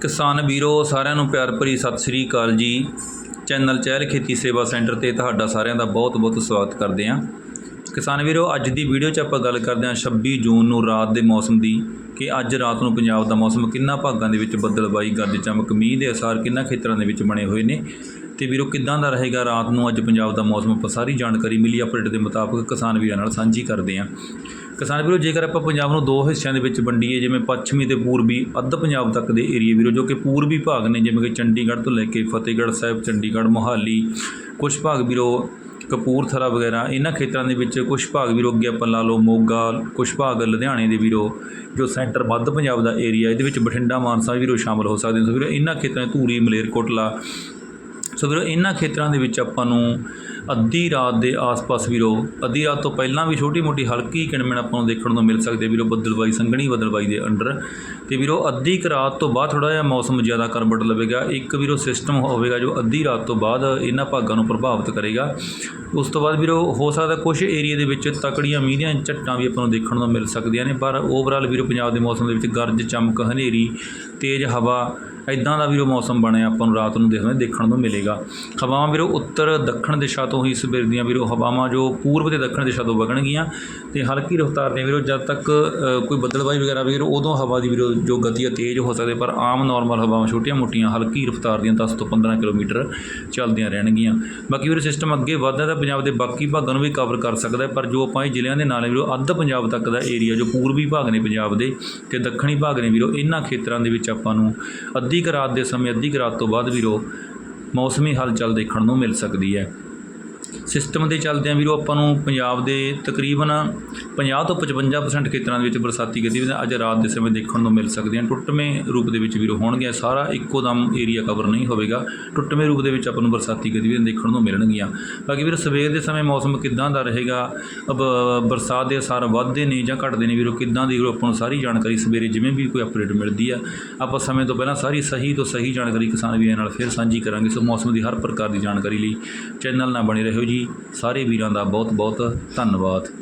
ਕਿਸਾਨ ਵੀਰੋ, ਸਾਰਿਆਂ ਨੂੰ ਪਿਆਰ ਭਰੀ ਸਤਿ ਸ੍ਰੀ ਅਕਾਲ ਜੀ। ਚੈਨਲ ਚਹਿਲ ਖੇਤੀ ਸੇਵਾ ਸੈਂਟਰ ਤੇ ਤੁਹਾਡਾ ਸਾਰਿਆਂ ਦਾ ਬਹੁਤ-ਬਹੁਤ ਸਵਾਗਤ ਕਰਦੇ ਹਾਂ। ਕਿਸਾਨ ਵੀਰੋ, ਅੱਜ ਦੀ ਵੀਡੀਓ 'ਚ ਆਪਾਂ ਗੱਲ ਕਰਦੇ ਹਾਂ 26 ਜੂਨ ਨੂੰ ਰਾਤ ਦੇ ਮੌਸਮ ਦੀ, ਕਿ ਅੱਜ ਰਾਤ ਨੂੰ ਪੰਜਾਬ ਦਾ ਮੌਸਮ ਕਿੰਨਾ ਭਾਗਾਂ ਦੇ ਵਿੱਚ ਬੱਦਲਬਾਈ ਗਰਜ ਚਮਕ, ਮੀਂਹ ਦੇ ਅਸਾਰ ਕਿੰਨਾ ਖੇਤਰਾਂ ਦੇ ਵਿੱਚ ਬਣੇ ਹੋਏ ਨੇ। ਤੇ ਵੀਰੋ, ਕਿੱਦਾਂ ਦਾ ਰਹੇਗਾ ਰਾਤ ਨੂੰ ਅੱਜ ਪੰਜਾਬ ਦਾ ਮੌਸਮ? ਆਪਾਂ ਸਾਰੀ ਜਾਣਕਾਰੀ ਮਿਲੀ, ਅਪਡੇਟ ਦੇ ਮੁਤਾਬਕ ਕਿਸਾਨ ਵੀਰਾਂ ਨਾਲ ਸਾਂਝੀ ਕਰਦੇ ਹਾਂ। ਕਿਸਾਨ ਵੀਰੋ, ਜੇਕਰ ਆਪਾਂ ਪੰਜਾਬ ਨੂੰ ਦੋ ਹਿੱਸਿਆਂ ਦੇ ਵਿੱਚ ਵੰਡੀਏ, ਜਿਵੇਂ ਪੱਛਮੀ ਤੇ ਪੂਰਬੀ, ਅੱਧ ਪੰਜਾਬ ਤੱਕ ਦੇ ਏਰੀਆ ਵੀਰੋ, ਜੋ ਕਿ ਪੂਰਬੀ ਭਾਗ ਨੇ, ਜਿਵੇਂ ਕਿ ਚੰਡੀਗੜ੍ਹ ਤੋਂ ਲੈ ਕੇ ਫਤਿਹਗੜ੍ਹ ਸਾਹਿਬ, ਚੰਡੀਗੜ੍ਹ, ਮੋਹਾਲੀ ਕੁਝ ਭਾਗ ਵੀਰੋ, ਕਪੂਰਥਲਾ ਵਗੈਰਾ, ਇਹਨਾਂ ਖੇਤਰਾਂ ਦੇ ਵਿੱਚ ਕੁਝ ਭਾਗ ਵੀਰੋ, ਅੱਗੇ ਆਪਾਂ ਲਾ ਲਓ ਮੋਗਾ ਕੁਝ ਭਾਗ ਲੁਧਿਆਣੇ ਦੇ ਵੀਰੋ, ਜੋ ਸੈਂਟਰ ਮੱਧ ਪੰਜਾਬ ਦਾ ਏਰੀਆ ਇਹਦੇ ਵਿੱਚ ਬਠਿੰਡਾ, ਮਾਨਸਾ ਵੀਰੋ ਸ਼ਾਮਲ ਹੋ ਸਕਦੇ ਨੇ ਸੋ ਵੀਰੋ, ਇਹਨਾਂ ਖੇਤਰਾਂ 'ਚ ਧੂਰੀ, ਮਲੇਰਕੋਟਲਾ, ਸੋ ਵੀਰੋ, ਇਹਨਾਂ ਖੇਤਰਾਂ ਦੇ ਵਿੱਚ ਆਪਾਂ ਨੂੰ ਅੱਧੀ ਰਾਤ ਦੇ ਆਸ-ਪਾਸ ਵੀਰੋ ਅੱਧੀ ਰਾਤ ਤੋਂ ਪਹਿਲਾਂ ਵੀ ਛੋਟੀ-ਮੋਟੀ ਹਲਕੀ ਕਿਣਮਿਣ ਆਪਾਂ ਨੂੰ ਦੇਖਣ ਨੂੰ ਮਿਲ ਸਕਦੀ ਹੈ ਵੀਰੋ ਬੱਦਲਬਾਈ ਸੰਘਣੀ ਬੱਦਲਬਾਈ ਦੇ ਅੰਡਰ। ਤੇ ਵੀਰੋ ਅੱਧੀ ਕੁ ਰਾਤ ਤੋਂ ਬਾਅਦ ਥੋੜਾ ਜਿਹਾ ਮੌਸਮ ਜ਼ਿਆਦਾ ਕਰਵਟ ਲਵੇਗਾ। ਇੱਕ ਵੀਰੋ ਸਿਸਟਮ ਹੋਵੇਗਾ ਜੋ ਅੱਧੀ ਰਾਤ ਤੋਂ ਬਾਅਦ ਇਹਨਾਂ ਭਾਗਾਂ ਨੂੰ ਪ੍ਰਭਾਵਿਤ ਕਰੇਗਾ। ਉਸ ਤੋਂ ਬਾਅਦ ਵੀਰੋ ਹੋ ਸਕਦਾ ਕੁਝ ਏਰੀਆ ਦੇ ਵਿੱਚ ਤਕੜੀਆਂ ਮੀਂਹ ਦੀਆਂ ਝੱਟਾਂ ਵੀ ਆਪਾਂ ਨੂੰ ਦੇਖਣ ਨੂੰ ਮਿਲ ਸਕਦੀਆਂ ਨੇ। ਪਰ ਓਵਰਆਲ ਵੀਰੋ ਪੰਜਾਬ ਦੇ ਮੌਸਮ ਦੇ ਵਿੱਚ ਗਰਜ, ਚਮਕ, ਹਨੇਰੀ, ਤੇਜ਼ ਹਵਾ ਇਦਾਂ ਦਾ ਵੀਰੋ ਮੌਸਮ ਬਣਿਆ, ਆਪਾਂ ਨੂੰ ਰਾਤ ਨੂੰ ਦੇਖਣ ਦੇਖਣ ਨੂੰ ਮਿਲੇਗਾ। ਹਵਾਵਾਂ ਵੀਰੋ ਉੱਤਰ ਦੱਖਣ ਦਿਸ਼ਾ ਤੋਂ ਹੀ ਸਵੇਰ ਦੀਆਂ ਵੀਰੋ ਹਵਾਵਾਂ ਜੋ ਪੂਰਬ ਤੇ ਦੱਖਣ ਦਿਸ਼ਾ ਤੋਂ ਵਗਣਗੀਆਂ ਤੇ ਹਲਕੀ ਰਫ਼ਤਾਰ ਨੇ ਵੀਰੋ, ਜਦ ਤੱਕ ਕੋਈ ਬੱਦਲਬਾਈ ਵਗੈਰਾ ਵੀਰੋ, ਉਦੋਂ ਹਵਾ ਦੀ ਵੀਰੋ ਜੋ ਗਤੀ ਹੈ ਤੇਜ਼ ਹੋ ਸਕਦੀ, ਪਰ ਆਮ ਨਾਰਮਲ ਹਵਾਵਾਂ ਛੋਟੀਆਂ-ਮੋਟੀਆਂ ਹਲਕੀ ਰਫ਼ਤਾਰ ਦੀਆਂ 10 ਤੋਂ 15 ਕਿਲੋਮੀਟਰ ਚੱਲਦੀਆਂ ਰਹਿਣਗੀਆਂ। ਬਾਕੀ ਵੀਰੋ ਸਿਸਟਮ ਅੱਗੇ ਵੱਧਦਾ ਤਾਂ ਪੰਜਾਬ ਦੇ ਬਾਕੀ ਭਾਗਾਂ ਨੂੰ ਵੀ ਕਵਰ ਕਰ ਸਕਦਾ ਪਰ ਜੋ ਆਪਾਂ ਇਹ ਜ਼ਿਲ੍ਹਿਆਂ ਦੇ ਨਾਲ ਵੀਰੋ, ਅੱਧ ਪੰਜਾਬ ਤੱਕ ਦਾ ਏਰੀਆ ਜੋ ਪੂਰਬੀ ਭਾਗ ਨੇ ਪੰਜਾਬ ਦੇ ਤੇ ਦੱਖਣੀ ਭਾਗ ਨੇ ਵੀਰੋ, ਇਹਨਾਂ ਖੇਤਰਾਂ ਦੇ ਵਿੱਚ ਆਪਾਂ ਨੂੰ ਅੱਧੀ ਕੁ ਰਾਤ ਦੇ ਸਮੇਂ, ਅੱਧੀ ਕੁ ਰਾਤ ਤੋਂ ਬਾਅਦ ਵੀ ਵੀਰੋ ਮੌਸਮੀ ਹਲਚਲ ਦੇਖਣ ਨੂੰ ਮਿਲ ਸਕਦੀ ਹੈ। ਸਿਸਟਮ ਦੇ ਚੱਲਦਿਆਂ ਵੀਰੋ ਆਪਾਂ ਨੂੰ ਪੰਜਾਬ ਦੇ ਤਕਰੀਬਨ 50 ਤੋਂ 55% ਖੇਤਰਾਂ ਦੇ ਵਿੱਚ ਬਰਸਾਤੀ ਗਤੀਵਿਧੀਆਂ ਅੱਜ ਰਾਤ ਦੇ ਸਮੇਂ ਦੇਖਣ ਨੂੰ ਮਿਲ ਸਕਦੀਆਂ ਟੁੱਟਵੇਂ ਰੂਪ ਦੇ ਵਿੱਚ ਵੀਰੋ ਹੋਣਗੀਆਂ, ਸਾਰਾ ਇੱਕੋ ਦਮ ਏਰੀਆ ਕਵਰ ਨਹੀਂ ਹੋਵੇਗਾ। ਟੁੱਟਵੇਂ ਰੂਪ ਦੇ ਵਿੱਚ ਆਪਾਂ ਨੂੰ ਬਰਸਾਤੀ ਗਤੀਵਿਧੀਆਂ ਦੇਖਣ ਨੂੰ ਮਿਲਣਗੀਆਂ। ਬਾਕੀ ਵੀਰੋ ਸਵੇਰ ਦੇ ਸਮੇਂ ਮੌਸਮ ਕਿੱਦਾਂ ਦਾ ਰਹੇਗਾ ਬਰਸਾਤ ਦੇ ਅਸਰ ਵੱਧਦੇ ਨੇ ਜਾਂ ਘਟਦੇ ਨੇ ਵੀਰੋ, ਕਿੱਦਾਂ ਦੀ ਵੀਰੋ ਆਪਾਂ ਨੂੰ ਸਾਰੀ ਜਾਣਕਾਰੀ ਸਵੇਰੇ ਜਿਵੇਂ ਵੀ ਕੋਈ ਅਪਡੇਟ ਮਿਲਦੀ ਆ, ਆਪਾਂ ਸਮੇਂ ਤੋਂ ਪਹਿਲਾਂ ਸਾਰੀ ਸਹੀ ਤੋਂ ਸਹੀ ਜਾਣਕਾਰੀ ਕਿਸਾਨ ਵੀਰਾਂ ਨਾਲ ਫਿਰ ਸਾਂਝੀ ਕਰਾਂਗੇ। ਸੋ ਮੌਸਮ ਦੀ ਹਰ ਪ੍ਰਕਾਰ ਦੀ ਜਾਣਕਾਰੀ ਲਈ ਚੈਨਲ ਨਾਲ ਬਣੇ ਰਹੋ। ਜੀ। ਸਾਰੇ ਵੀਰਾਂ ਦਾ ਬਹੁਤ ਬਹੁਤ ਧੰਨਵਾਦ।